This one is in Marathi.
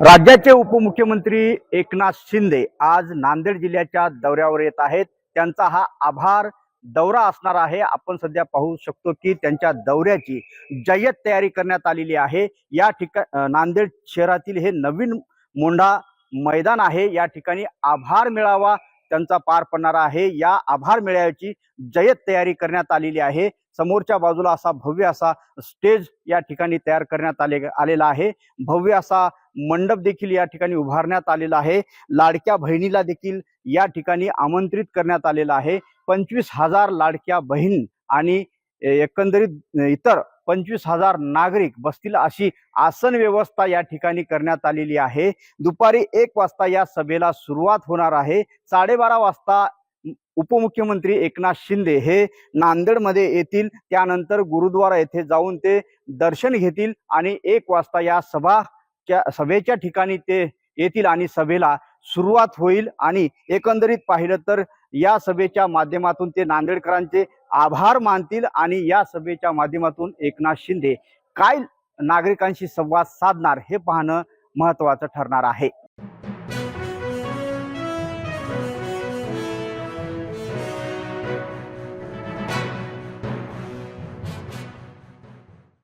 राज्याचे उपमुख्यमंत्री एकनाथ शिंदे आज नांदेड जिल्ह्याच्या दौऱ्यावर येत आहेत. त्यांचा हा आभार दौरा असणार आहे. आपण सध्या पाहू शकतो की त्यांच्या दौऱ्याची जय्यत तयारी करण्यात आलेली आहे. या ठिकाण नांदेड शहरातील हे नवीन मोंढा मैदान आहे. या ठिकाणी आभार मिळावा त्यांचा पार पडणार आहे. या आभार मेळ्याची जय्यत तयारी करण्यात आलेली आहे. समोरच्या बाजूला असा भव्य असा स्टेज या ठिकाणी तयार करण्यात आले आलेला आहे. भव्य असा मंडप देखील या ठिकाणी उभारण्यात आलेला आहे. लाडक्या बहिणीला देखील या ठिकाणी आमंत्रित करण्यात आलेला आहे. पंचवीस हजार लाडक्या बहीण आणि एकंदरीत इतर पंचवीस हजार नागरिक बसतील अशी आसन व्यवस्था या ठिकाणी करण्यात आलेली आहे. दुपारी एक वाजता या सभेला सुरुवात होणार आहे. साडेबारा वाजता उपमुख्यमंत्री एकनाथ शिंदे हे नांदेडमध्ये येतील. त्यानंतर गुरुद्वारा येथे जाऊन ते दर्शन घेतील आणि एक वाजता या सभाच्या सभेच्या ठिकाणी ते येतील आणि सभेला सुरुवात होईल आणि एकंदरीत पाहिलं तर या सभेच्या माध्यमातून ते नांदेडकरांचे आभार मानतील आणि या सभेच्या माध्यमातून एकनाथ शिंदे काय नागरिकांशी संवाद साधणार हे पाहणं महत्वाचं ठरणार आहे.